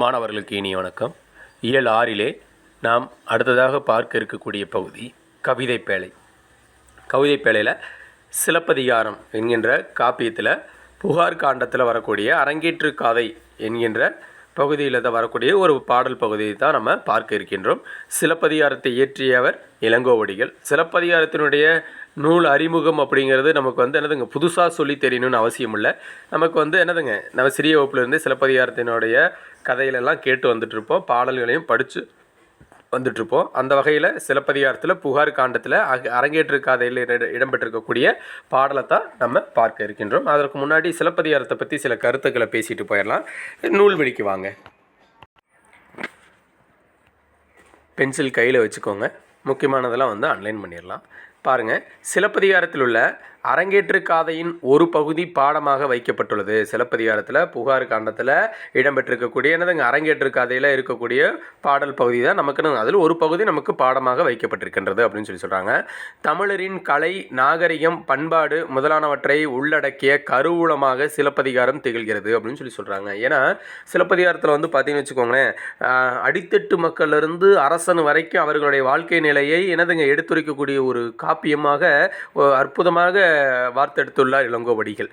மாணவர்களுக்கு இனி வணக்கம். இயல் ஆறிலே நாம் அடுத்ததாக பார்க்க இருக்கக்கூடிய பகுதி கவிதை பேழை. கவிதை பேழையில் சிலப்பதிகாரம் என்கின்ற காப்பியத்தில் புகார் காண்டத்தில் வரக்கூடிய அரங்கேற்று காதை என்கின்ற பகுதியில் தான் வரக்கூடிய ஒரு பாடல் பகுதியை தான் நம்ம பார்க்க இருக்கின்றோம். சிலப்பதிகாரத்தை இயற்றியவர் இளங்கோவடிகள். சிலப்பதிகாரத்தினுடைய நூல் அறிமுகம் அப்படிங்கிறது நமக்கு வந்து என்னதுங்க? புதுசாக சொல்லி தெரியணும்னு அவசியம் இல்லை நமக்கு வந்து என்னதுங்க? நம்ம சிறிய வகுப்புலேருந்து சிலப்பதிகாரத்தினுடைய கதைகளெல்லாம் கேட்டு வந்துட்டுருப்போம். பாடல்களையும் படித்து வந்துட்டுருப்போம். அந்த வகையில் சிலப்பதிகாரத்தில் புகார் காண்டத்தில் அக- அரங்கேற்று கதையில் இடம்பெற்றிருக்கக்கூடிய பாடலை தான் நம்ம பார்க்க இருக்கின்றோம். அதற்கு முன்னாடி சிலப்பதிகாரத்தை பற்றி சில கருத்துக்களை பேசிட்டு போயிடலாம். நூல்வெளிக்கு வாங்க. பென்சில் கையில் வச்சுக்கோங்க. முக்கியமானதெல்லாம் வந்து அன்லைன் பண்ணிடலாம். பாருங்கள் சிலப்பதிகாரத்தில் உள்ள அரங்கேற்று காதையின் ஒரு பகுதி பாடமாக வைக்கப்பட்டுள்ளது. சிலப்பதிகாரத்தில் புகார் காண்டத்தில் இடம்பெற்றிருக்கக்கூடிய என்னதுங்க அரங்கேற்று காதையில் இருக்கக்கூடிய பாடல் பகுதி தான் நமக்குன்னு அதில் ஒரு பகுதி நமக்கு பாடமாக வைக்கப்பட்டிருக்கின்றது அப்படின்னு சொல்லி சொல்கிறாங்க தமிழரின் கலை நாகரிகம் பண்பாடு முதலானவற்றை உள்ளடக்கிய கருவூலமாக சிலப்பதிகாரம் திகழ்கிறது அப்படின்னு சொல்லி சொல்கிறாங்க ஏன்னா சிலப்பதிகாரத்தில் வந்து பார்த்தீங்கன்னு வச்சுக்கோங்களேன் அடித்தட்டு மக்களிலிருந்து அரசன் வரைக்கும் அவர்களுடைய வாழ்க்கை நிலையை என்னதுங்க எடுத்துரைக்கக்கூடிய ஒரு காப்பியமாக அற்புதமாக வார்த்தெடுத்துள்ளார் இளங்கோவடிகள்.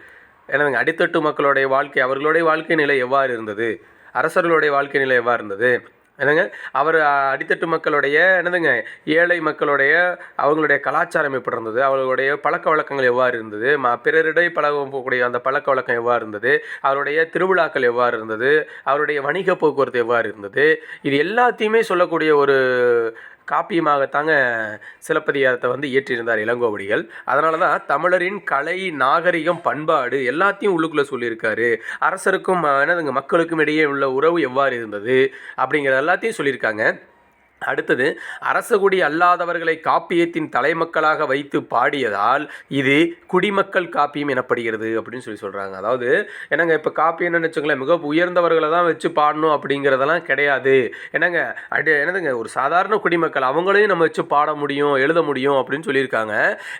என்னதுங்க அடித்தட்டு மக்களுடைய வாழ்க்கை அவர்களுடைய வாழ்க்கை நிலை எவ்வாறு இருந்தது? அரசர்களுடைய வாழ்க்கை நிலை எவ்வாறு இருந்தது? என்னங்க? அவர் அடித்தட்டு மக்களுடைய என்னதுங்க? ஏழை மக்களுடைய அவங்களுடைய கலாச்சாரம் எப்படி இருந்தது? அவர்களுடைய பழக்க வழக்கங்கள் எவ்வாறு இருந்தது? ம பிறரிடை பழகக்கூடிய அந்த பழக்க வழக்கம் எவ்வாறு இருந்தது? அவருடைய திருவிழாக்கள் எவ்வாறு இருந்தது? அவருடைய வணிக போக்குவரத்து எவ்வாறு இருந்தது? இது எல்லாத்தையுமே சொல்லக்கூடிய ஒரு காப்பியமாகத்தாங்க சிலப்பதிகாரத்தை வந்து இயற்றியிருந்தார் இளங்கோவடிகள். அதனால தான் தமிழரின் கலை நாகரிகம் பண்பாடு எல்லாத்தையும் உள்ளுக்குள்ளே சொல்லியிருக்காரு. அரசருக்கும் என்னதுங்க மக்களுக்கும் இடையே உள்ள உறவு எவ்வாறு இருந்தது அப்படிங்கிற எல்லாத்தையும் சொல்லியிருக்காங்க. அடுத்தது அரசகுடி அல்லாதவர்களை காப்பியத்தின் தலைமக்களாக வைத்து பாடியதால் இது குடிமக்கள் காப்பியம் எனப்படுகிறது அப்படின்னு சொல்லி சொல்கிறாங்க அதாவது என்னங்க இப்போ காப்பியம்னு வச்சுங்களேன் மிக உயர்ந்தவர்களை தான் வச்சு பாடணும் அப்படிங்கிறதெல்லாம் கிடையாது. என்னங்க அடி என்னதுங்க ஒரு சாதாரண குடிமக்கள் அவங்களையும் நம்ம வச்சு பாட முடியும் எழுத முடியும் அப்படின்னு சொல்லியிருக்காங்க.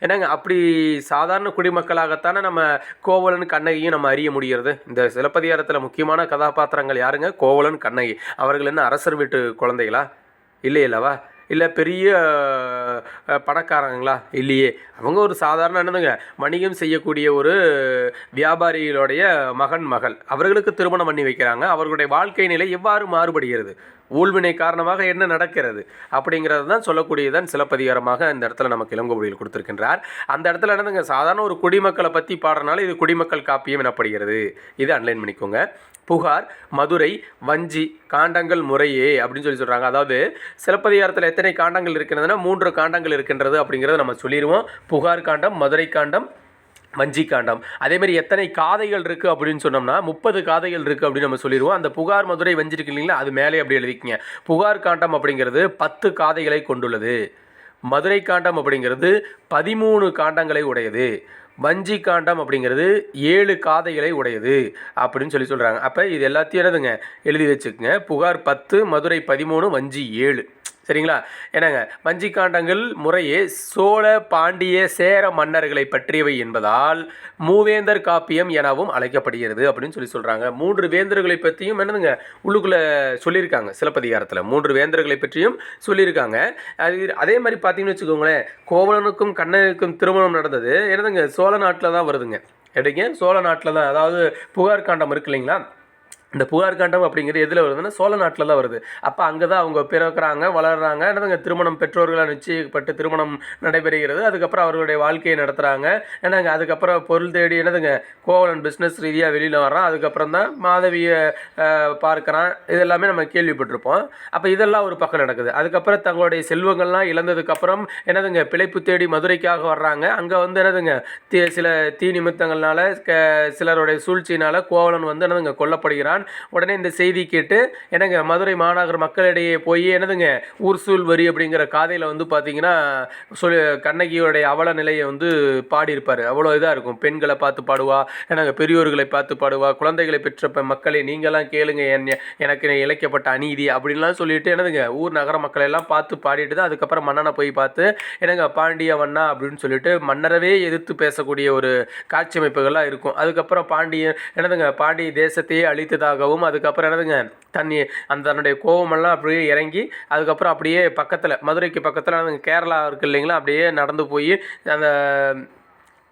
என்னங்க அப்படி சாதாரண குடிமக்களாகத்தானே நம்ம கோவலன் கண்ணகியும் நம்ம அறிய முடிகிறது? இந்த சிலப்பதிகாரத்தில் முக்கியமான கதாபாத்திரங்கள் யாருங்க? கோவலன் கண்ணகி. அவர்கள் என்ன அரசர் வீட்டு குழந்தைகளா? இல்லை இல்லவா இல்லை பெரிய பணக்காரங்களா? இல்லையே. அவங்க ஒரு சாதாரண என்னதுங்க வணிகம் செய்யக்கூடிய ஒரு வியாபாரிகளுடைய மகன் மகள். அவர்களுக்கு திருமணம் பண்ணி வைக்கிறாங்க. அவர்களுடைய வாழ்க்கை நிலை எவ்வாறு மாறுபடுகிறது? ஊழ்வினை காரணமாக என்ன நடக்கிறது அப்படிங்கிறது தான் சொல்லக்கூடியதான் சிலப்பதிகாரமாக இந்த இடத்துல நமக்கு இளங்கோவடியில் கொடுத்துருக்கின்றார். அந்த இடத்துல என்னதுங்க சாதாரண ஒரு குடிமக்களை பற்றி பாடுறனால இது குடிமக்கள் காப்பியம் எனப்படுகிறது. இது அன்லைன் பண்ணிக்கோங்க. புகார் மதுரை வஞ்சி காண்டங்கள் முறையே அப்படின்னு சொல்லி சொல்கிறாங்க அதாவது சிலப்பதிகாரத்தில் எத்தனை காண்டங்கள் இருக்கின்றதுன்னா மூன்று காண்டங்கள் இருக்கின்றது அப்படிங்கிறத நம்ம சொல்லிடுவோம். புகார் காண்டம் மதுரை காண்டம் வஞ்சி காண்டம். அதேமாதிரி எத்தனை காதைகள் இருக்குது அப்படின்னு சொன்னோம்னா முப்பது காதைகள் இருக்குது அப்படின்னு நம்ம சொல்லிடுவோம். அந்த புகார் மதுரை வஞ்சிருக்கு இல்லைங்களா? அது மேலே அப்படி எழுதிக்கிங்க. புகார் காண்டம் அப்படிங்கிறது பத்து காதைகளை கொண்டுள்ளது. மதுரை காண்டம் அப்படிங்கிறது பதிமூணு காண்டங்களை உடையது. வஞ்சி காண்டம் அப்படிங்கிறது ஏழு காதைகளை உடையது அப்படின்னு சொல்லி சொல்கிறாங்க அப்போ இது எல்லாத்தையும் என்னதுங்க? எழுதி வச்சுக்கோங்க. புகார் பத்து மதுரை பதிமூணு வஞ்சி ஏழு. சரிங்களா? என்னங்க வஞ்சிக்காண்டங்கள் முறையே சோழ பாண்டிய சேர மன்னர்களை பற்றியவை என்பதால் மூவேந்தர் காப்பியம் எனவும் அழைக்கப்படுகிறது அப்படின்னு சொல்லி சொல்கிறாங்க மூன்று வேந்தர்களை பற்றியும் என்னதுங்க உள்ளுக்குள்ளே சொல்லியிருக்காங்க சிலப்பதிகாரத்தில். மூன்று வேந்தர்களை பற்றியும் சொல்லியிருக்காங்க. அது அதே மாதிரி பார்த்தீங்கன்னு வச்சுக்கோங்களேன் கோவலனுக்கும் கண்ணனுக்கும் திருமணம் நடந்தது. என்னதுங்க சோழ நாட்டில் தான் வருதுங்க. எடுங்க சோழ நாட்டில் தான் அதாவது புகார் காண்டம் இருக்கு இல்லைங்களா? இந்த புகார் காண்டம் அப்படிங்கிறது எதில் வருதுன்னா சோழ நாட்டில் தான் வருது. அப்போ அங்கே தான் அவங்க பிறக்கிறாங்க வளர்கிறாங்க என்னதுங்க திருமணம் பெற்றோர்களாக நிச்சயிக்கப்பட்டு திருமணம் நடைபெறுகிறது. அதுக்கப்புறம் அவர்களுடைய வாழ்க்கையை நடத்துகிறாங்க என்னங்க அதுக்கப்புறம் பொருள் தேடி என்னதுங்க கோவலன் பிஸ்னஸ் ரீதியாக வெளியில் வர்றான். அதுக்கப்புறம் தான் மாதவியை பார்க்குறான். இதெல்லாமே நம்ம கேள்விப்பட்டிருப்போம். அப்போ இதெல்லாம் ஒரு பக்கம் நடக்குது. அதுக்கப்புறம் தங்களுடைய செல்வங்கள்லாம் இழந்ததுக்கப்புறம் என்னதுங்க பிழைப்பு தேடி மதுரைக்காக வர்றாங்க. அங்கே வந்து என்னதுங்க தீ சில தீ நிமித்தங்கள்னால க சிலருடைய சூழ்ச்சியினால் கோவலன் வந்து என்னதுங்க கொல்லப்படுகிறான். உடனே இந்த செய்தி கேட்டு என்னங்க மதுரை மாநகர் மக்களிடையே போய் என்னதுங்க ஊர் சூழ் வரி அப்படிங்கிற காதையில் வந்து பார்த்தீங்கன்னா சொல்லி கண்ணகியோடைய அவல நிலையை வந்து பாடியிருப்பார். அவ்வளோ இதாக இருக்கும். பெண்களை பார்த்து பாடுவா என்னங்க பெரியோர்களை பார்த்து பாடுவா குழந்தைகளை பெற்ற மக்களை மக்களே நீங்களாம் கேளுங்க என் எனக்கு இழைக்கப்பட்ட அநீதி அப்படின்லாம் சொல்லிட்டு என்னதுங்க ஊர் நகர மக்களை எல்லாம் பார்த்து பாடிட்டு தான் அதுக்கப்புறம் மன்னனை போய் பார்த்து என்னங்க பாண்டிய வண்ணா அப்படின்னு சொல்லிட்டு மன்னரவே எதிர்த்து பேசக்கூடிய ஒரு காட்சி அமைப்புகள்லாம் இருக்கும். அதுக்கப்புறம் பாண்டிய என்னதுங்க பாண்டிய தேசத்தையே அழித்ததா ஆகவும் அதுக்கப்புறம் என்னதுங்க தண்ணி அந்த தன்னுடைய கோவமெல்லாம் அப்படியே இறங்கி அதுக்கப்புறம் அப்படியே பக்கத்தில் மதுரைக்கு பக்கத்தில் கேரளா இருக்குது இல்லைங்களா அப்படியே நடந்து போய் அந்த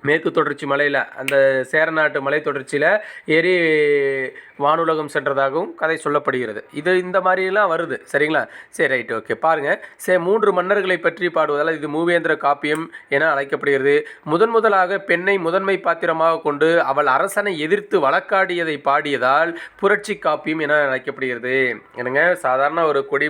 மேற்கு தொடர்ச்சி மலையில் அந்த சேரநாட்டு மலை தொடர்ச்சியில் ஏறி வானுலகம் சென்றதாகவும் கதை சொல்லப்படுகிறது. இது இந்த மாதிரிலாம் வருது சரிங்களா? சரி ரைட் ஓகே. பாருங்கள் சே மூன்று மன்னர்களை பற்றி பாடுவதால் இது மூவேந்திர காப்பியம் என அழைக்கப்படுகிறது. முதன் முதலாக பெண்ணை முதன்மை பாத்திரமாக கொண்டு அவள் அரசனை எதிர்த்து வழக்காடியதை பாடியதால் புரட்சி காப்பியம் என அழைக்கப்படுகிறது. என்னங்க சாதாரண ஒரு கொடி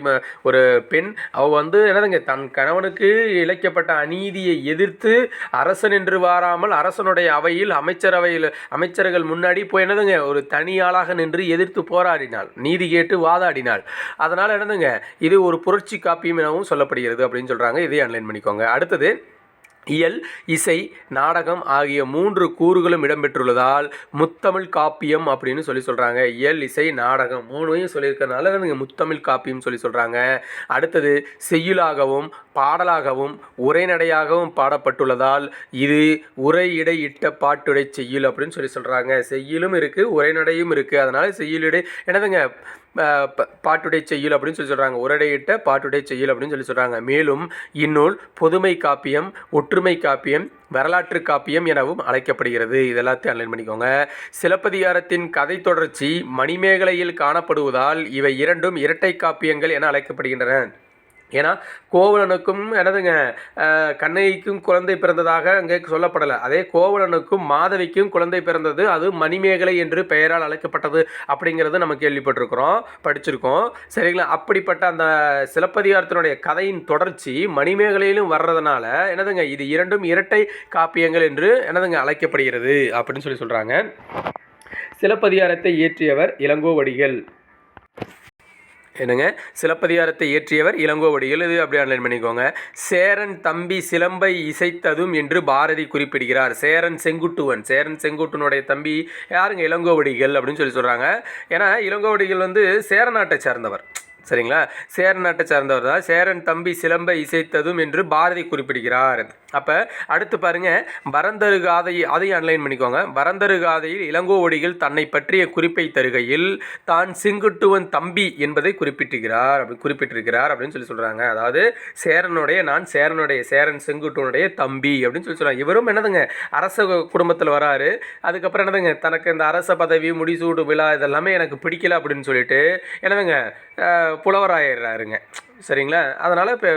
ஒரு பெண் அவள் வந்து என்னதுங்க தன் கணவனுக்கு இழைக்கப்பட்ட அநீதியை எதிர்த்து அரசன் என்று வாராமல் அரசனுடைய அவையில் அமைச்சரவையில் அமைச்சர்கள் முன்னாடி போய் என்னதுங்க ஒரு தனியாளாக நின்று எதிர்த்து போராடினாள். நீதி கேட்டு வாதாடினாள். அதனால் என்னதுங்க இது ஒரு புரட்சி காப்பியம் எனவும் சொல்லப்படுகிறது அப்படின்னு சொல்கிறாங்க இதையும் அன்லைன் பண்ணிக்கோங்க. அடுத்தது இயல் இசை நாடகம் ஆகிய மூன்று கூறுகளும் இடம்பெற்றுள்ளதால் முத்தமிழ் காப்பியம் அப்படின்னு சொல்லி சொல்கிறாங்க இயல் இசை நாடகம் மூணையும் சொல்லியிருக்கறனால நீங்கள் முத்தமிழ் காப்பியம் சொல்லி சொல்கிறாங்க அடுத்தது செய்யுளாகவும் பாடலாகவும் உரைநடையாகவும் பாடப்பட்டுள்ளதால் இது உரையிடை இட்ட பாட்டுடை செய்யுள் அப்படின்னு சொல்லி சொல்கிறாங்க செய்யுளும் இருக்குது உரைநடையும் இருக்குது அதனால் செய்யுளிடை என்னதுங்க பாட்டுடை செய்யுள் அப்படின்னு சொல்லி சொல்கிறாங்க உரடையிட்ட பாட்டுடை செய்யுள் அப்படின்னு சொல்லி சொல்கிறாங்க மேலும் இந்நூல் பொதுமை காப்பியம் ஒற்றுமை காப்பியம் வரலாற்று காப்பியம் எனவும் அழைக்கப்படுகிறது. இதெல்லாத்தையும் அன்லைன் பண்ணிக்கோங்க. சிலப்பதிகாரத்தின் கதை தொடர்ச்சி மணிமேகலையில் காணப்படுவதால் இவை இரண்டும் இரட்டை காப்பியங்கள் என அழைக்கப்படுகின்றன. ஏன்னா கோவலனுக்கும் எனதுங்க கண்ணகிக்கும் குழந்தை பிறந்ததாக அங்கே சொல்லப்படலை. அதே கோவலனுக்கும் மாதவிக்கும் குழந்தை பிறந்தது அது மணிமேகலை என்று பெயரால் அழைக்கப்பட்டது அப்படிங்கிறது நம்ம கேள்விப்பட்டிருக்கிறோம் படிச்சிருக்கோம். சரிங்களா? அப்படிப்பட்ட அந்த சிலப்பதிகாரத்தினுடைய கதையின் தொடர்ச்சி மணிமேகலையிலும் வர்றதுனால என்னதுங்க இது இரண்டும் இரட்டை காப்பியங்கள் என்று என்னதுங்க அழைக்கப்படுகிறது அப்படின்னு சொல்லி சொல்கிறாங்க சிலப்பதிகாரத்தை இயற்றியவர் இளங்கோவடிகள். என்னங்க? சிலப்பதிகாரத்தை இயற்றியவர் இளங்கோவடிகள் இது அப்படி ஆன்லைன் பண்ணிக்கோங்க. சேரன் தம்பி சிலம்பை இசைத்ததும் என்று பாரதி குறிப்பிடுகிறார். சேரன் செங்குட்டுவன். சேரன் செங்குட்டுவனுடைய தம்பி யாருங்க? இளங்கோவடிகள் அப்படின்னு சொல்லி சொல்கிறாங்க ஏன்னா இளங்கோவடிகள் வந்து சேர நாட்டை சார்ந்தவர். சரிங்களா? சேர நாட்டை சார்ந்தவர் தான். சேரன் தம்பி சிலம்பை இசைத்ததும் என்று பாரதி குறிப்பிடுகிறார். அப்போ அடுத்து பாருங்க பரந்தரு காதையை அதையும் அன்லைன் பண்ணிக்கோங்க. பரந்தரு காதையில் இளங்கோவடிகள் தன்னை பற்றிய குறிப்பை தருகையில் தான் செங்குட்டுவன் தம்பி என்பதை குறிப்பிட்டிருக்கிறார் அப்படி குறிப்பிட்டிருக்கிறார் அப்படின்னு சொல்லி சொல்கிறாங்க அதாவது சேரனுடைய நான் சேரனுடைய சேரன் செங்குட்டுவனுடைய தம்பி அப்படின்னு சொல்லி சொல்கிறாங்க இவரும் என்னதுங்க அரச குடும்பத்தில் வராரு. அதுக்கப்புறம் என்னதுங்க தனக்கு இந்த அரச பதவி முடிசூடு விழா இதெல்லாமே எனக்கு பிடிக்கல அப்படின்னு சொல்லிட்டு என்னதுங்க அஹ், புலவராயிடுறாருங்க. சரிங்களா? அதனால் இப்போ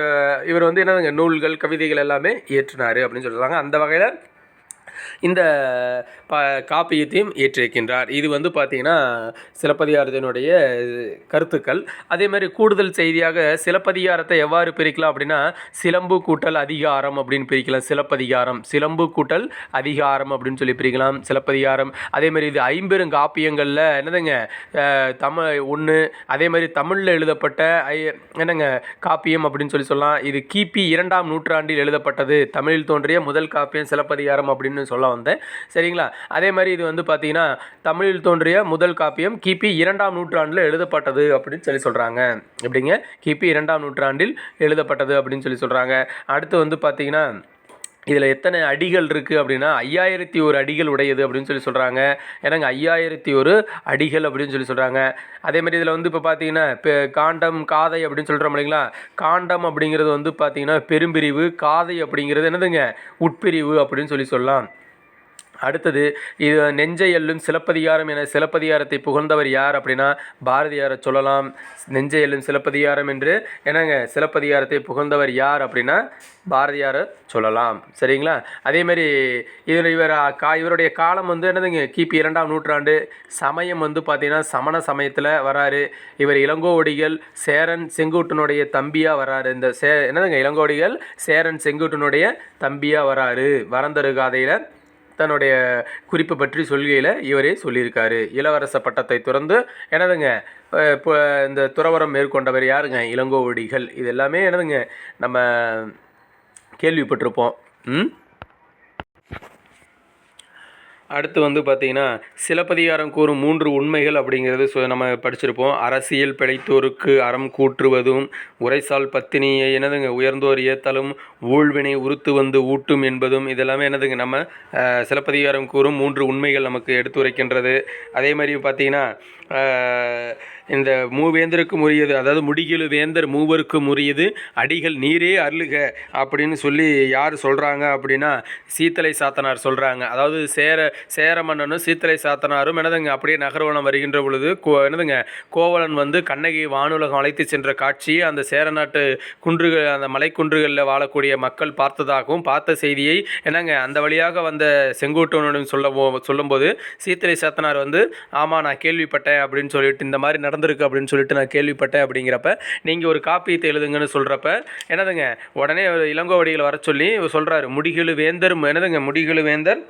இவர் வந்து என்னதுங்க? நூல்கள் கவிதைகள் எல்லாமே இயற்றினார் அப்படின்னு சொல்கிறாங்க அந்த வகையில் இந்த ப காப்பியத்தையும் ஏற்றிருக்கின்றார். இது வந்து பார்த்திங்கன்னா சிலப்பதிகாரத்தினுடைய கருத்துக்கள். அதே மாதிரி கூடுதல் செய்தியாக சிலப்பதிகாரத்தை எவ்வாறு பிரிக்கலாம் அப்படின்னா சிலம்பு கூட்டல் அதிகாரம் அப்படின்னு பிரிக்கலாம். சிலப்பதிகாரம் சிலம்பு கூட்டல் அதிகாரம் அப்படின்னு சொல்லி பிரிக்கலாம். சிலப்பதிகாரம். அதே மாதிரி இது ஐம்பெரும் காப்பியங்களில் என்னதுங்க தமிழ் ஒன்று அதே மாதிரி தமிழில் எழுதப்பட்ட ஐ- என்னங்க காப்பியம் அப்படின்னு சொல்லி சொல்லலாம். இது கிபி இரண்டாம் நூற்றாண்டில் எழுதப்பட்டது. தமிழில் தோன்றிய முதல் காப்பியம் சிலப்பதிகாரம் அப்படின்னு சொல்ல வந்தேன். சரிங்களா? அதே மாதிரி இது வந்து பார்த்தீங்கன்னா தமிழில் தோன்றிய முதல் காப்பியம் கிபி இரண்டாம் நூற்றாண்டில் எழுதப்பட்டது அப்படின்னு சொல்லி சொல்கிறாங்க எப்படிங்க? கிபி இரண்டாம் நூற்றாண்டில் எழுதப்பட்டது அப்படின்னு சொல்லி சொல்கிறாங்க அடுத்து வந்து பார்த்தீங்கன்னா இதில் எத்தனை அடிகள் இருக்குது அப்படின்னா ஐயாயிரத்தி ஒரு அடிகள் உடையது அப்படின்னு சொல்லி சொல்கிறாங்க ஏன்னாங்க ஐயாயிரத்தி ஒரு அடிகள் அப்படின்னு சொல்லி சொல்கிறாங்க அதே மாதிரி இதில் வந்து இப்போ பார்த்தீங்கன்னா இப்போ காண்டம் காதை அப்படின்னு சொல்கிறோம் இல்லைங்களா? காண்டம் அப்படிங்கிறது வந்து பார்த்தீங்கன்னா பெரும்பிரிவு காதை அப்படிங்கிறது என்னதுங்க? உட்பிரிவு அப்படின்னு சொல்லி சொல்லலாம். அடுத்தது இது நெஞ்சை எல்லும் சிலப்பதிகாரம் என சிலப்பதிகாரத்தை புகழ்ந்தவர் யார் அப்படின்னா பாரதியாரை சொல்லலாம். நெஞ்சை எல்லும் சிலப்பதிகாரம் என்று என்னங்க சிலப்பதிகாரத்தை புகழ்ந்தவர் யார் அப்படின்னா பாரதியாரை சொல்லலாம். சரிங்களா? அதேமாரி மாதிரி இதில் இவர் கா இவருடைய காலம் வந்து என்னதுங்க கிபி இரண்டாம் நூற்றாண்டு சமயம் வந்து பார்த்தீங்கன்னா சமண சமயத்தில் வராரு. இவர் இளங்கோவடிகள் சேரன் செங்குட்டனுடைய தம்பியாக வராரு. இந்த சே என்னதுங்க இளங்கோவடிகள் சேரன் செங்குட்டனுடைய தம்பியாக வராரு. வரந்தரு காதையில் தன்னுடைய குறிப்பு பற்றி சொல்கையில் இவரே சொல்லியிருக்காரு. இளவரச பட்டத்தை துறந்து எனதுங்க இப்போ இந்த துறவரம் மேற்கொண்டவர் யாருங்க? இளங்கோவடிகள். இது எல்லாமே எனதுங்க நம்ம கேள்விப்பட்டிருப்போம். ம்? அடுத்து வந்து பார்த்தீங்கன்னா சிலப்பதிகாரம் கூறும் மூன்று உண்மைகள் அப்படிங்கிறது நம்ம படிச்சிருப்போம். அரசியல் பிழைத்தோருக்கு அறம் கூற்றுவதும் உரைசால் பத்தினியை என்னதுங்க உயர்ந்தோர் ஏத்தலும் ஊழ்வினை உறுத்து வந்து ஊட்டும் என்பதும் இதெல்லாமே என்னதுங்க நம்ம சிலப்பதிகாரம் கூறும் மூன்று உண்மைகள் நமக்கு எடுத்துரைக்கின்றது. அதே மாதிரி பார்த்தீங்கன்னா இந்த மூவேந்தருக்கும் உரியது அதாவது முடிகிலு வேந்தர் மூவருக்கும் உரியது அடிகள் நீரே அருளுக அப்படின்னு சொல்லி யார் சொல்கிறாங்க அப்படின்னா சீத்தலை சாத்தனார் சொல்கிறாங்க அதாவது சேர சேர மன்னனும் சீத்தலை சாத்தனாரும் என்னதுங்க அப்படியே நகர்வனம் வருகின்ற பொழுது கோ என்னதுங்க கோவலன் வந்து கண்ணகி வானுலகம் அழைத்து சென்ற காட்சி அந்த சேர நாட்டு குன்றுகள் அந்த மலைக்குன்றுகளில் வாழக்கூடிய மக்கள் பார்த்ததாகவும் பார்த்த செய்தியை என்னங்க அந்த வழியாக வந்த செங்கோட்டவனுடன் சொல்ல சொல்லும்போது சீத்தலை சாத்தனார் வந்து ஆமாம் நான் கேள்விப்பட்டேன் அப்படின்னு சொல்லிட்டு இந்த மாதிரி நடந்திருக்கு அப்படின்னு சொல்லிட்டு நான் கேள்விப்பட்டேன் அப்படிங்கிறப்ப நீங்கள் ஒரு காப்பியத்தை எழுதுங்கன்னு சொல்கிறப்ப என்னதுங்க? உடனே ஒரு இளங்கோவடிகளை வர சொல்லி சொல்கிறாரு முடிகளு வேந்தர் என்னதுங்க? முடிகளு வேந்தர்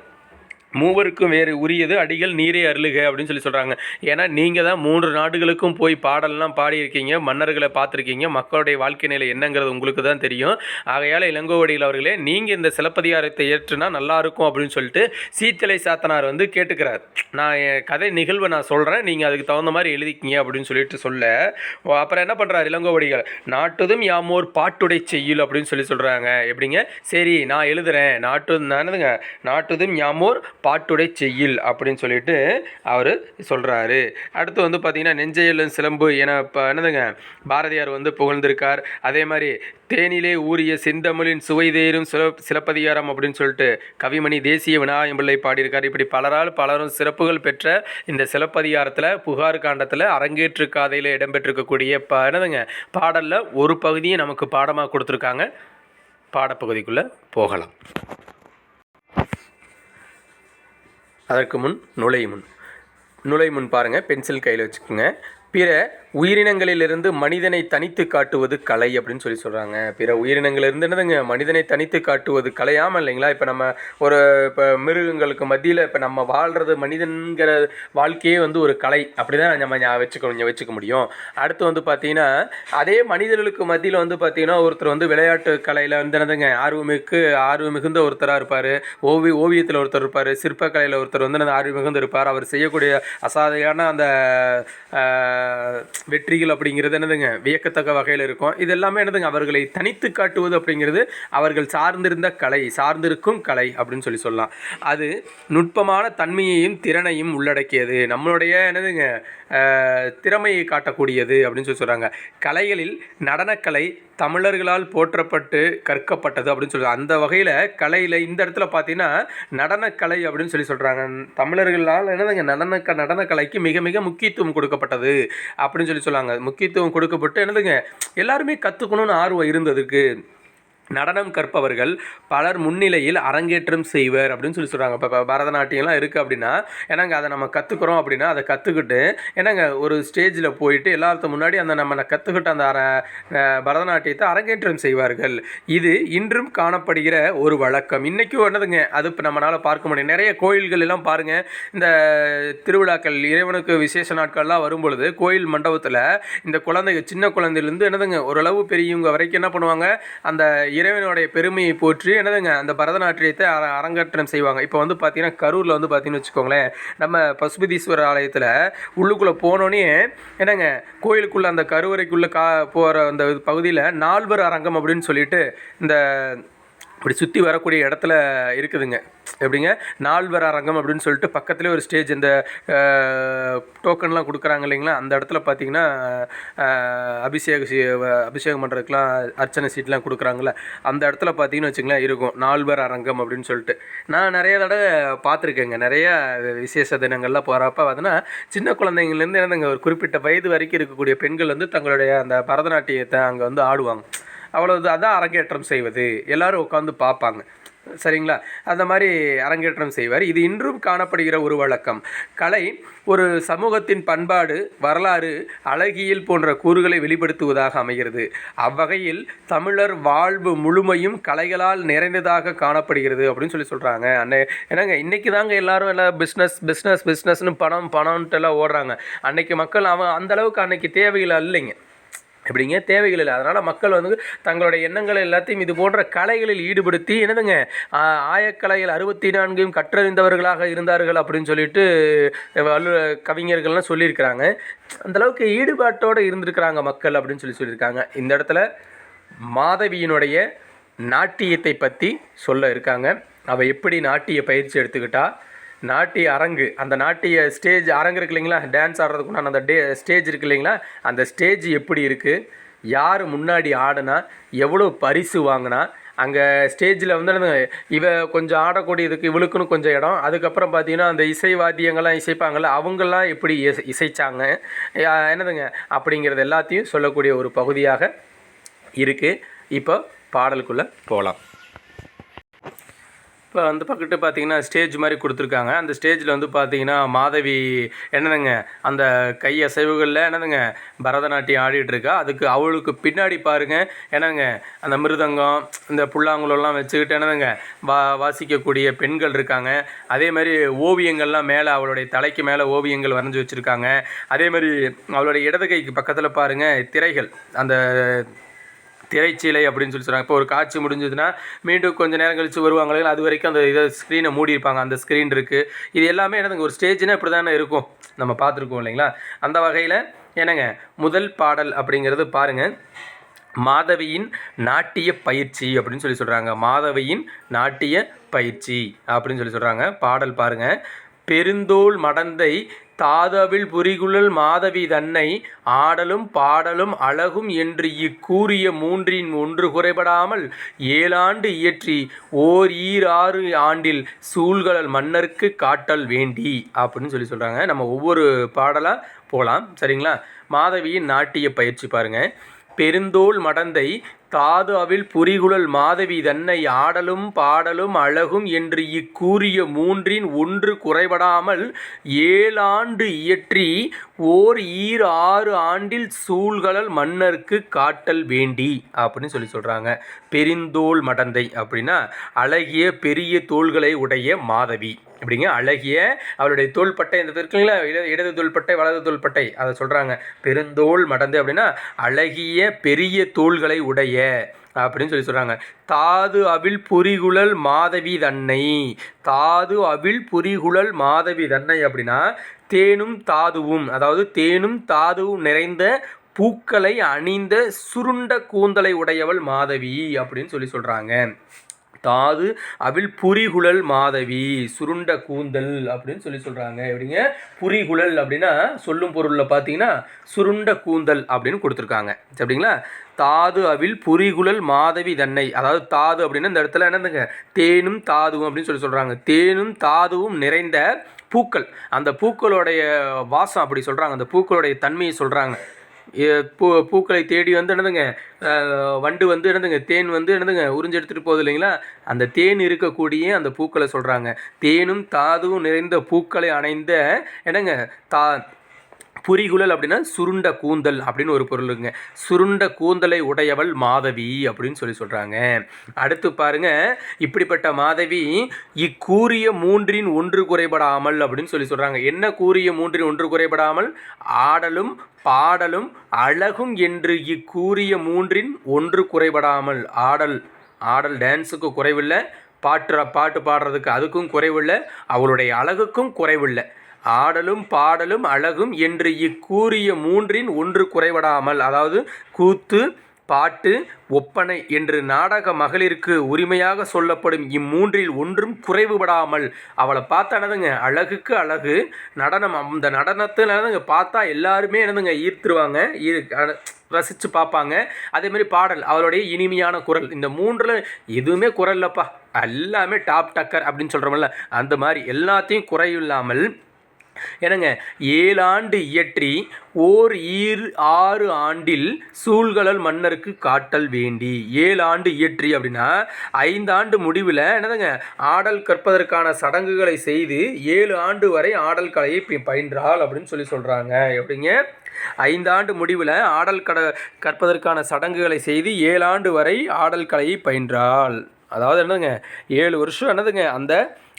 மூவருக்கும் வேறு உரியது அடிகள் நீரே அருளுக அப்படின்னு சொல்லி சொல்கிறாங்க ஏன்னா நீங்கள் தான் மூன்று நாடுகளுக்கும் போய் பாடல்லாம் பாடியிருக்கீங்க மன்னர்களை பார்த்துருக்கீங்க மக்களுடைய வாழ்க்கை நிலை என்னங்கிறது உங்களுக்கு தான் தெரியும். ஆகையால் இளங்கோவடிகள் அவர்களே நீங்கள் இந்த சிலப்பதிகாரத்தை ஏற்றுனா நல்லா இருக்கும் அப்படின்னு சொல்லிட்டு சீத்தலை சாத்தனார் வந்து கேட்டுக்கிறார். நான் என் கதை நிகழ்வை நான் சொல்கிறேன் நீங்கள் அதுக்கு தகுந்த மாதிரி எழுதிக்கிங்க அப்படின்னு சொல்லிட்டு சொல்ல ஓ, அப்புறம் என்ன பண்ணுறாரு இளங்கோவடிகள்? நாட்டுதும் யாமோர் பாட்டுடை செய்யுள் அப்படின்னு சொல்லி சொல்கிறாங்க எப்படிங்க? சரி நான் எழுதுகிறேன் நாட்டு நானதுங்க நாட்டுதும் யாமோர் பாட்டுடை செய்யுள் அப்படின்னு சொல்லிட்டு அவர் சொல்கிறாரு அடுத்து வந்து பார்த்தீங்கன்னா நெஞ்சையலும் சிலம்பு என இப்போ என்னதுங்க பாரதியார் வந்து புகழ்ந்திருக்கார். அதே மாதிரி தேனிலே ஊறிய செந்தமிழின் சுவைதேரும் சில சிலப்பதிகாரம் அப்படின்னு சொல்லிட்டு கவிமணி தேசிய விநாயகம் பிள்ளை பாடியிருக்கார். இப்படி பலரால் பலரும் சிறப்புகள் பெற்ற இந்த சிலப்பதிகாரத்தில் புகார் காண்டத்தில் அரங்கேற்று காதையில் இடம்பெற்றிருக்கக்கூடிய ப என்னதுங்க பாடலில் ஒரு பகுதியை நமக்கு பாடமாக கொடுத்துருக்காங்க. பாடப்பகுதிக்குள்ளே போகலாம். அதற்கு முன் நுழை முன். நுழை முன் பாருங்கள் பென்சில் கையில் வச்சுக்கோங்க. பிற உயிரினங்களிலிருந்து மனிதனை தனித்து காட்டுவது கலை அப்படின்னு சொல்லி சொல்கிறாங்க பிற உயிரினங்களிலிருந்து என்னதுங்க? மனிதனை தனித்து காட்டுவது கலையாமல் இல்லைங்களா? இப்போ நம்ம ஒரு இப்போ மிருகங்களுக்கு மத்தியில் இப்போ நம்ம வாழ்கிறது மனிதன்கிற வாழ்க்கையே வந்து ஒரு கலை. அப்படி தான் நம்ம ஞா- வச்சுக்க வச்சுக்க முடியும். அடுத்து வந்து பார்த்தீங்கன்னா அதே மனிதர்களுக்கு மத்தியில் வந்து பார்த்தீங்கன்னா ஒருத்தர் வந்து விளையாட்டு கலையில் வந்து என்னதுங்க? ஆர்வமிக்கு ஆர்வம் மிகுந்த ஒருத்தராக இருப்பார். ஓவி ஓவியத்தில் ஒருத்தர் இருப்பார். சிற்பக்கலையில் ஒருத்தர் வந்து ஆர்வம் மிகுந்து இருப்பார். அவர் செய்யக்கூடிய அசாதையான அந்த வெற்றிகள் அப்படிங்கிறது என்னதுங்க? வியக்கத்தக்க வகையில் இருக்கும். இது எல்லாமே என்னதுங்க? அவர்களை தனித்து காட்டுவது அப்படிங்கிறது அவர்கள் சார்ந்திருந்த கலை சார்ந்திருக்கும் கலை அப்படின்னு சொல்லி சொல்லலாம். அது நுட்பமான தன்மையையும் திறனையும் உள்ளடக்கியது. நம்மளுடைய என்னதுங்க திறமையை காட்டக்கூடியது அப்படின்னு சொல்லி சொல்கிறாங்க கலைகளில் நடனக்கலை தமிழர்களால் போற்றப்பட்டு கற்கப்பட்டது அப்படின்னு சொல்லுவாங்க அந்த வகையில் கலையில் இந்த இடத்துல பார்த்தீங்கன்னா நடனக்கலை அப்படின்னு சொல்லி சொல்கிறாங்க தமிழர்களால் என்னதுங்க? நடன நடனக்கலைக்கு மிக மிக முக்கியத்துவம் கொடுக்கப்பட்டது அப்படின்னு சொல்லி சொல்லுவாங்க முக்கியத்துவம் கொடுக்கப்பட்டு என்னதுங்க? எல்லாருமே கற்றுக்கணும்னு ஆர்வம் இருந்ததுக்கு நடனம் கற்பவர்கள் பலர் முன்னிலையில் அரங்கேற்றம் செய்வர் அப்படின்னு சொல்லி சொல்கிறாங்க இப்போ பரதநாட்டியம்லாம் இருக்குது அப்படின்னா ஏன்னாங்க அதை நம்ம கற்றுக்குறோம் அப்படின்னா அதை கற்றுக்கிட்டு ஏன்னாங்க ஒரு ஸ்டேஜில் போயிட்டு எல்லாத்து முன்னாடி அந்த நம்ம கற்றுக்கிட்ட அந்த அர பரதநாட்டியத்தை அரங்கேற்றம் செய்வார்கள். இது இன்றும் காணப்படுகிற ஒரு வழக்கம். இன்றைக்கும் என்னதுங்க? அது இப்போ நம்மளால் பார்க்க முடியும். நிறைய கோயில்கள் எல்லாம் பாருங்கள் இந்த திருவிழாக்கள் இறைவனுக்கு விசேஷ நாட்கள்லாம் வரும்பொழுது கோயில் மண்டபத்தில் இந்த குழந்தைங்க சின்ன குழந்தையிலேருந்து என்னதுங்க ஓரளவு பெரியவங்க வரைக்கும் என்ன பண்ணுவாங்க? அந்த இறைவனுடைய பெருமையை போற்றி என்னதுங்க அந்த பரதநாட்டியத்தை அர அரங்கேற்றம் செய்வாங்க. இப்போ வந்து பார்த்தீங்கன்னா கரூரில் வந்து பார்த்தீங்கன்னு வச்சுக்கோங்களேன் நம்ம பசுபதீஸ்வரர் ஆலயத்தில் உள்ளுக்குள்ளே போனோடனே என்னங்க கோயிலுக்குள்ளே அந்த கருவறைக்குள்ளே கா போகிற அந்த பகுதியில் நால்வர் அரங்கம் அப்படின்னு சொல்லிட்டு இந்த இப்படி சுற்றி வரக்கூடிய இடத்துல இருக்குதுங்க. எப்படிங்க? நால்வர் அரங்கம் அப்படின்னு சொல்லிட்டு பக்கத்துலேயே ஒரு ஸ்டேஜ் இந்த டோக்கன்லாம் கொடுக்குறாங்க இல்லைங்களா? அந்த இடத்துல பார்த்தீங்கன்னா அபிஷேக அபிஷேகம் பண்ணுறதுக்குலாம் அர்ச்சனை சீட்லாம் கொடுக்குறாங்கல்ல. அந்த இடத்துல பார்த்தீங்கன்னு வச்சுங்களேன் இருக்கும். நால்வர் அரங்கம் அப்படின்னு சொல்லிட்டு. நான் நிறைய தடவை பார்த்துருக்கேங்க. நிறைய விசேஷ தினங்கள்லாம் போகிறப்ப பார்த்தீங்கன்னா சின்ன குழந்தைங்கள்லேருந்து என்னதுங்க ஒரு குறிப்பிட்ட வயது வரைக்கும் இருக்கக்கூடிய பெண்கள் வந்து தங்களுடைய அந்த பரதநாட்டியத்தை அங்கே வந்து ஆடுவாங்க. அவ்வளவு அதான் அரங்கேற்றம் செய்வது. எல்லாரும் உட்காந்து பார்ப்பாங்க. சரிங்களா? அந்த மாதிரி அரங்கேற்றம் செய்வார். இது இன்றும் காணப்படுகிற ஒரு வழக்கம். கலை ஒரு சமூகத்தின் பண்பாடு வரலாறு அழகியல் போன்ற கூறுகளை வெளிப்படுத்துவதாக அமைகிறது. அவ்வகையில் தமிழர் வாழ்வு முழுமையும் கலைகளால் நிறைந்ததாக காணப்படுகிறது அப்படின்னு சொல்லி சொல்கிறாங்க அன்னை என்னங்க இன்றைக்கி தாங்க எல்லாரும் எல்லாம் பிஸ்னஸ் பிஸ்னஸ் பிஸ்னஸ்னு பணம் பணம்ன்ட்டு எல்லாம் ஓடுறாங்க. அன்னைக்கு மக்கள் அவன் அந்தளவுக்கு அன்னைக்கு தேவைகள் இல்லைங்க. இப்படிங்க தேவைகள் இல்லை. அதனால் மக்கள் வந்து தங்களுடைய எண்ணங்கள் எல்லாத்தையும் இது போன்ற கலைகளில் ஈடுபடுத்தி என்னதுங்க? ஆ, ஆயக்கலைகள் அறுபத்தி நான்கையும் கற்றறிந்தவர்களாக இருந்தார்கள் அப்படின்னு சொல்லிட்டு வல்லு கவிஞர்கள்லாம் சொல்லியிருக்கிறாங்க. அந்தளவுக்கு ஈடுபாட்டோடு இருந்திருக்கிறாங்க மக்கள் அப்படின்னு சொல்லி சொல்லியிருக்காங்க. இந்த இடத்துல மாதவியினுடைய நாட்டியத்தை பற்றி சொல்ல இருக்காங்க. அவள் எப்படி நாட்டிய பயிற்சி எடுத்துக்கிட்டா நாட்டிய அரங்கு. அந்த நாட்டிய ஸ்டேஜ் அரங்கு இருக்கு இல்லைங்களா? டான்ஸ் ஆடுறதுக்குண்டான அந்த டே ஸ்டேஜ் இருக்கு இல்லைங்களா? அந்த ஸ்டேஜ் எப்படி இருக்குது யார் முன்னாடி ஆடினா எவ்வளோ பரிசு வாங்கினா அங்கே ஸ்டேஜில் வந்து இவ கொஞ்சம் ஆடக்கூடியதுக்கு இவளுக்குன்னு கொஞ்சம் இடம். அதுக்கப்புறம் பார்த்தீங்கன்னா அந்த இசை வாத்தியங்கள்லாம் இசைப்பாங்கள்ல அவங்கெல்லாம் எப்படி இசை இசைச்சாங்க? என்னதுங்க? அப்படிங்கிறது எல்லாத்தையும் சொல்லக்கூடிய ஒரு பகுதியாக இருக்குது இப்போ பாடலுக்குள்ளே போகலாம் இப்போ வந்து பக்கத்து பார்த்தீங்கன்னா ஸ்டேஜ் மாதிரி கொடுத்துருக்காங்க. அந்த ஸ்டேஜில் வந்து பார்த்தீங்கன்னா மாதவி என்னதுங்க அந்த கை அசைவுகளில் என்னதுங்க பரதநாட்டியம் ஆடிட்டு இருக்கா. அதுக்கு அவளுக்கு பின்னாடி பாருங்க என்னங்க அந்த மிருதங்கம் இந்த புல்லாங்குழலாம் வச்சுக்கிட்டு என்னதுங்க வா வாசிக்கக்கூடிய பெண்கள் இருக்காங்க. அதே மாதிரி ஓவியங்கள்லாம் மேலே அவளுடைய தலைக்கு மேலே ஓவியங்கள் வரைஞ்சி வச்சுருக்காங்க. அதே மாதிரி அவளுடைய இடது கைக்கு பக்கத்தில் பாருங்கள் திரைகள் அந்த திரைச்சீலை அப்படின்னு சொல்லி சொல்கிறாங்க இப்போ ஒரு காட்சி முடிஞ்சதுன்னா மீண்டும் கொஞ்சம் நேரம் கழிச்சு வருவாங்களே அது வரைக்கும் அந்த இதை ஸ்க்ரீனை மூடி இருப்பாங்க அந்த ஸ்க்ரீன் இருக்குது இது எல்லாமே என்னதுங்க ஒரு ஸ்டேஜ்னா இப்படி தானே இருக்கும். நம்ம பார்த்துருக்கோம் இல்லைங்களா? அந்த வகையில் என்னங்க முதல் பாடல் அப்படிங்கிறது பாருங்கள் மாதவியின் நாட்டிய பயிற்சி அப்படின்னு சொல்லி சொல்கிறாங்க மாதவியின் நாட்டிய பயிற்சி அப்படின்னு சொல்லி சொல்கிறாங்க பாடல் பாருங்க. பெருந்தோள் மடந்தை தாதவில் புரிகுழல் மாதவி தன்னை ஆடலும் பாடலும் அழகும் என்று இக்கூறிய மூன்றின் ஒன்று குறைபடாமல் ஏழாண்டு இயற்றி ஓர் ஈர் ஆறு ஆண்டில் சூழ்கடல் மன்னருக்கு காட்டல் வேண்டி அப்படின்னு சொல்லி சொல்கிறாங்க நம்ம ஒவ்வொரு பாடலாக போகலாம் சரிங்களா? மாதவியின் நாட்டிய பயிற்சி பாருங்கள் பெருந்தோள் மடந்தை தாது அவில் புரிகுழல் மாதவி தன்னை ஆடலும் பாடலும் அழகும் என்று இக்கூறிய மூன்றின் ஒன்று குறைபடாமல் ஏழாண்டு இயற்றி ஓர் ஈர் ஆறு ஆண்டில் சூழ்கடல் மன்னருக்கு காட்டல் வேண்டி அப்படின்னு சொல்லி சொல்கிறாங்க பெருந்தோள் மடந்தை அப்படின்னா அழகிய பெரிய தோள்களை உடைய மாதவி. இப்படிங்க அழகிய அவளுடைய தோள்பட்டை இந்த இருக்குங்களா? இட- இடது தோள்பட்டை வலது தோள்பட்டை அதை சொல்கிறாங்க பெருந்தோள் மடந்து அப்படின்னா அழகிய பெரிய தோள்களை உடைய அப்படின்னு சொல்லி சொல்கிறாங்க தாது அவில் புரிகுழல் மாதவி தன்னை. தாது அவில் புரிகுழல் மாதவி தன்னை அப்படின்னா தேனும் தாதுவும் அதாவது தேனும் தாதுவும் நிறைந்த பூக்களை அணிந்த சுருண்ட கூந்தலை உடையவள் மாதவி அப்படின்னு சொல்லி சொல்கிறாங்க தாது அவில் புரிகுழல் மாதவி சுருண்ட கூந்தல் அப்படின்னு சொல்லி சொல்கிறாங்க எப்படிங்க? புரிகுழல் அப்படின்னா சொல்லும் பொருளில் பார்த்தீங்கன்னா சுருண்ட கூந்தல் அப்படின்னு கொடுத்துருக்காங்க. அப்படிங்களா தாது அவில் புரிகுழல் மாதவி தன்னை. அதாவது தாது அப்படின்னா இந்த இடத்துல என்னதுங்க? தேனும் தாதுவும் அப்படின்னு சொல்லி சொல்கிறாங்க தேனும் தாதுவும் நிறைந்த பூக்கள். அந்த பூக்களுடைய வாசம் அப்படி சொல்கிறாங்க அந்த பூக்களுடைய தன்மையை சொல்கிறாங்க பூ பூக்களை தேடி வந்து என்னதுங்க வண்டு வந்து என்னதுங்க தேன் வந்து என்னதுங்க உறிஞ்சு எடுத்துகிட்டு போகுது இல்லைங்களா? அந்த தேன் இருக்கக்கூடிய அந்த பூக்களை சொல்கிறாங்க தேனும் தாதுவும் நிறைந்த பூக்களை அணைந்த என்னங்க தா புரிகுழல் அப்படின்னா சுருண்ட கூந்தல் அப்படின்னு ஒரு பொருளுங்க சுருண்ட கூந்தலை உடையவள் மாதவி அப்படின்னு சொல்லி சொல்கிறாங்க அடுத்து பாருங்க இப்படிப்பட்ட மாதவி இக்கூறிய மூன்றின் ஒன்று குறைபடாமல் அப்படின்னு சொல்லி சொல்கிறாங்க என்ன கூறிய மூன்றின் ஒன்று குறைபடாமல்? ஆடலும் பாடலும் அழகும் என்று இக்கூறிய மூன்றின் ஒன்று குறைபடாமல். ஆடல் ஆடல் டான்ஸுக்கு குறைவில்லை. பாட்டு பாட்டு பாடுறதுக்கு அதுக்கும் குறைவில்லை. அவளுடைய அழகுக்கும் குறைவில்லை. ஆடலும் பாடலும் அழகும் என்று இக்கூறிய மூன்றின் ஒன்று குறைவடாமல் அதாவது கூத்து பாட்டு ஒப்பனை என்று நாடக மகளிருக்கு உரிமையாக சொல்லப்படும் இம்மூன்றில் ஒன்றும் குறைவுபடாமல் அவளை பார்த்தா என்னதுங்க அழகுக்கு அழகு நடனம் அந்த நடனத்தை என்னதுங்க பார்த்தா எல்லாருமே என்னதுங்க ஈர்த்துருவாங்க ஈர் ரசித்து பார்ப்பாங்க. அதே மாதிரி பாடல் அவளுடைய இனிமையான குரல் இந்த மூன்றில் எதுவுமே குரல் இல்லைப்பா எல்லாமே டாப் டக்கர் அப்படின்னு சொல்கிறோம்ல அந்த மாதிரி எல்லாத்தையும் குறையில்லாமல் என்னங்க ஏழாண்டு இயற்றி ஓர் ஈர் ஆறு ஆண்டில் சூழ்கடல் மன்னருக்கு காட்டல் வேண்டி. ஏழாண்டு இயற்றி அப்படின்னா ஐந்தாண்டு முடிவில் என்னதுங்க ஆடல் கற்பதற்கான சடங்குகளை செய்து ஏழு ஆண்டு வரை ஆடல் கலையை பயின்றாள் அப்படின்னு சொல்லி சொல்கிறாங்க எப்படிங்க? ஐந்தாண்டு முடிவில் ஆடல் கட கற்பதற்கான சடங்குகளை செய்து ஏழாண்டு வரை ஆடல் கலையை பயின்றாள். அதாவது என்னதுங்க ஏழு வருஷம் என்னதுங்க அந்த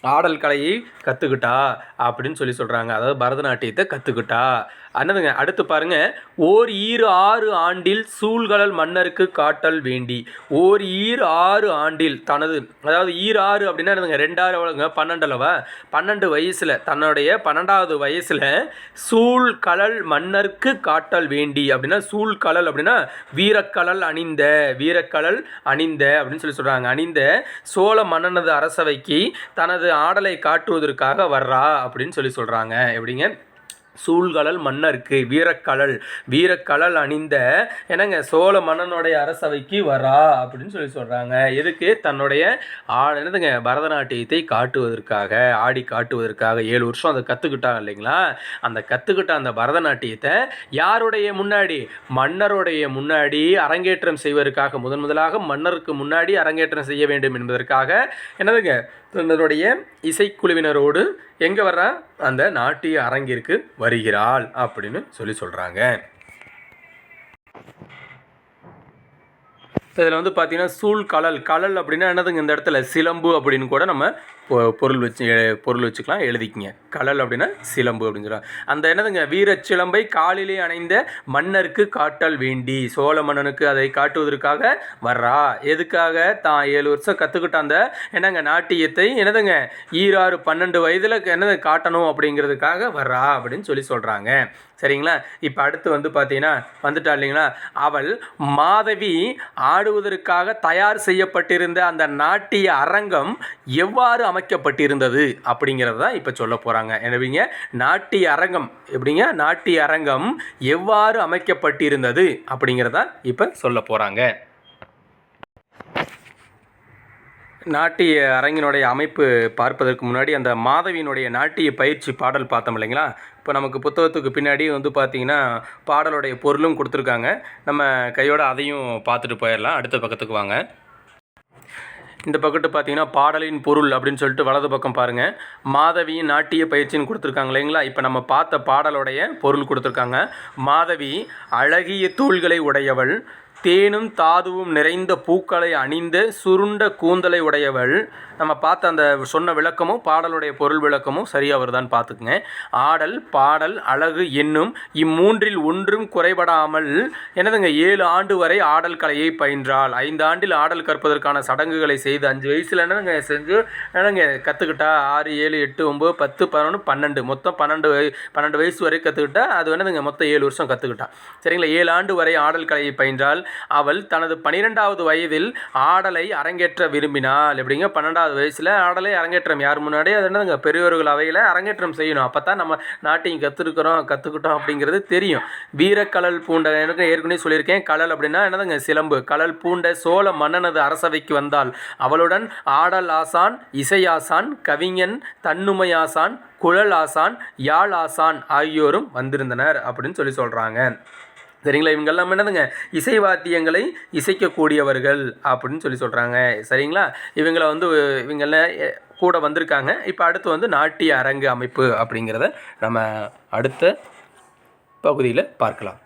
ஆடல் கலையை கற்றுக்கிட்டா அப்படின்னு சொல்லி சொல்கிறாங்க அதாவது பரதநாட்டியத்தை கற்றுக்கிட்டா அண்ணதுங்க அடுத்து பாருங்க. ஓர் ஈர் ஆறு ஆண்டில் சூழ்கடல் மன்னருக்கு காட்டல் வேண்டி. ஓர் ஈர் ஆறு ஆண்டில் தனது அதாவது ஈர் ஆறு அப்படின்னா என்னதுங்க? ரெண்டாறு எவ்வளோங்க பன்னெண்டு அளவா பன்னெண்டு வயசில் தன்னுடைய பன்னெண்டாவது வயசில் சூழ்கடல் மன்னருக்கு காட்டல் வேண்டி அப்படின்னா சூழ்கடல் அப்படின்னா வீரக்கடல் அணிந்த வீரக்கடல் அணிந்த அப்படின்னு சொல்லி சொல்கிறாங்க அணிந்த சோழ மன்னனது அரசவைக்கு தனது ஆடலை காட்டுவதற்காக வர்றா அப்படின்னு சொல்லி சொல்கிறாங்க எப்படிங்க? சூழ்கடல் மன்னருக்கு வீரக்கலல் வீரக்கலல் அணிந்த என்னங்க சோழ மன்னனுடைய அரசவைக்கு வரா அப்படின்னு சொல்லி சொல்கிறாங்க எதுக்கு? தன்னுடைய ஆ என்னதுங்க பரதநாட்டியத்தை காட்டுவதற்காக ஆடி காட்டுவதற்காக ஏழு வருஷம் அதை கற்றுக்கிட்டாங்க இல்லைங்களா? அந்த கற்றுக்கிட்ட அந்த பரதநாட்டியத்தை யாருடைய முன்னாடி? மன்னருடைய முன்னாடி அரங்கேற்றம் செய்வதற்காக முதன் முதலாக மன்னருக்கு முன்னாடி அரங்கேற்றம் செய்ய வேண்டும் என்பதற்காக என்னதுங்க தன்னுடைய இசைக்குழுவினரோடு எங்கே வர்றா? அந்த நாட்டிய அரங்கிற்கு வருகிறாள் அப்படின்னு சொல்லி சொல்கிறாங்க இதில் வந்து பார்த்தீங்கன்னா சூழ் கலல் கலல் அப்படின்னா என்னதுங்க? இந்த இடத்துல சிலம்பு அப்படின்னு கூட நம்ம பொ- பொருள் வச்சு பொருள் வச்சுக்கலாம் எழுதிக்கிங்க. கலல் அப்படின்னா சிலம்பு அப்படின்னு சொல்லுவாங்க. அந்த என்னதுங்க? வீரச்சிலம்பை காலிலே அணைந்த மன்னருக்கு காட்டல் வேண்டி சோழ மன்னனுக்கு அதை காட்டுவதற்காக வர்றா? எதுக்காக? தான் ஏழு வருஷம் கற்றுக்கிட்ட அந்த என்னங்க நாட்டியத்தை என்னதுங்க? ஈராறு பன்னெண்டு வயதில் என்னது காட்டணும் அப்படிங்கிறதுக்காக வர்றா அப்படின்னு சொல்லி சொல்கிறாங்க சரிங்களா? இப்போ அடுத்து வந்து பார்த்தீங்கன்னா வந்துட்டா இல்லைங்களா? அவள் மாதவி ஆடுவதற்காக தயார் செய்யப்பட்டிருந்த அந்த நாட்டிய அரங்கம் எவ்வாறு அமைக்கப்பட்டிருந்தது அப்படிங்கிறது தான் இப்போ சொல்ல போகிறாங்க எனவேங்க நாட்டிய அரங்கம் எப்படிங்க? நாட்டிய அரங்கம் எவ்வாறு அமைக்கப்பட்டிருந்தது அப்படிங்கிறத இப்போ சொல்ல போகிறாங்க நாட்டிய அரங்கினுடைய அமைப்பு பார்ப்பதற்கு முன்னாடி அந்த மாதவியினுடைய நாட்டிய பயிற்சி பாடல் பார்த்தோம் இல்லைங்களா? இப்போ நமக்கு புத்தகத்துக்கு பின்னாடி வந்து பார்த்தீங்கன்னா பாடலுடைய பொருளும் கொடுத்துருக்காங்க. நம்ம கையோட அதையும் பார்த்துட்டு போயிடலாம். அடுத்த பக்கத்துக்கு வாங்க. இந்த பக்கத்து பார்த்தீங்கன்னா பாடலின் பொருள் அப்படின்னு சொல்லிட்டு வலது பக்கம் பாருங்கள் மாதவியின் நாட்டிய பயிற்சின்னு கொடுத்துருக்காங்க இல்லைங்களா? இப்போ நம்ம பார்த்த பாடலுடைய பொருள் கொடுத்துருக்காங்க. மாதவி அழகிய தூள்களை உடையவள் தேனும் தாதுவும் நிறைந்த பூக்களை அணிந்த சுருண்ட கூந்தலை உடையவள். நம்ம பார்த்த அந்த சொன்ன விளக்கமும் பாடலுடைய பொருள் விளக்கமும் சரியாக வருதான்னு பார்த்துக்குங்க. ஆடல் பாடல் அழகு என்னும் இம்மூன்றில் ஒன்றும் குறைபடாமல் என்னதுங்க ஏழு ஆண்டு வரை ஆடல் கலையை பயின்றாள். ஐந்து ஆண்டில் ஆடல் கற்பதற்கான சடங்குகளை செய்து அஞ்சு வயசில் என்னங்க செஞ்சு என்னங்க கற்றுக்கிட்டா ஆறு ஏழு எட்டு ஒம்பது பத்து பதினொன்று பன்னெண்டு. மொத்தம் பன்னெண்டு வய பன்னெண்டு வயசு வரை கற்றுக்கிட்டா அது என்னதுங்க மொத்தம் ஏழு வருஷம் கற்றுக்கிட்டா சரிங்களா ஏழு ஆண்டு வரை ஆடல் கலையை பயின்றால் அவள் தனது பனிரெண்டாவது வயதில் ஆடலை அரங்கேற்ற விரும்பினாள். எப்படிங்க? பன்னெண்டாவது வயசில் ஆடலை அரங்கேற்றம். யார் முன்னாடி? அது என்னதுங்க? பெரியவர்கள் அவையில் அரங்கேற்றம் செய்யணும். அப்போ தான் நம்ம நாட்டையும் கற்றுருக்குறோம் கற்றுக்கிட்டோம் அப்படிங்கிறது தெரியும். வீரக்கலல் பூண்ட எனக்கு ஏற்கனவே சொல்லியிருக்கேன். கலல் அப்படின்னா என்னதுங்க? சிலம்பு. கலல் பூண்ட சோழ மன்னனது அரசவைக்கு வந்தால் அவளுடன் ஆடல் ஆசான் இசையாசான் கவிஞன் தன்னுமையாசான் குழல் ஆசான் யாழ் ஆசான் ஆகியோரும் வந்திருந்தனர் அப்படின்னு சொல்லி சொல்கிறாங்க சரிங்களா? இவங்கெல்லாம் என்னதுங்க? இசை வாத்தியங்களை இசைக்கக்கூடியவர்கள் அப்படின்னு சொல்லி சொல்கிறாங்க சரிங்களா? இவங்களை வந்து இவங்கெல்லாம் கூட வந்திருக்காங்க. இப்போ அடுத்து வந்து நாட்டிய அரங்கு அமைப்பு அப்படிங்கிறத நம்ம அடுத்த பகுதியில் பார்க்கலாம்.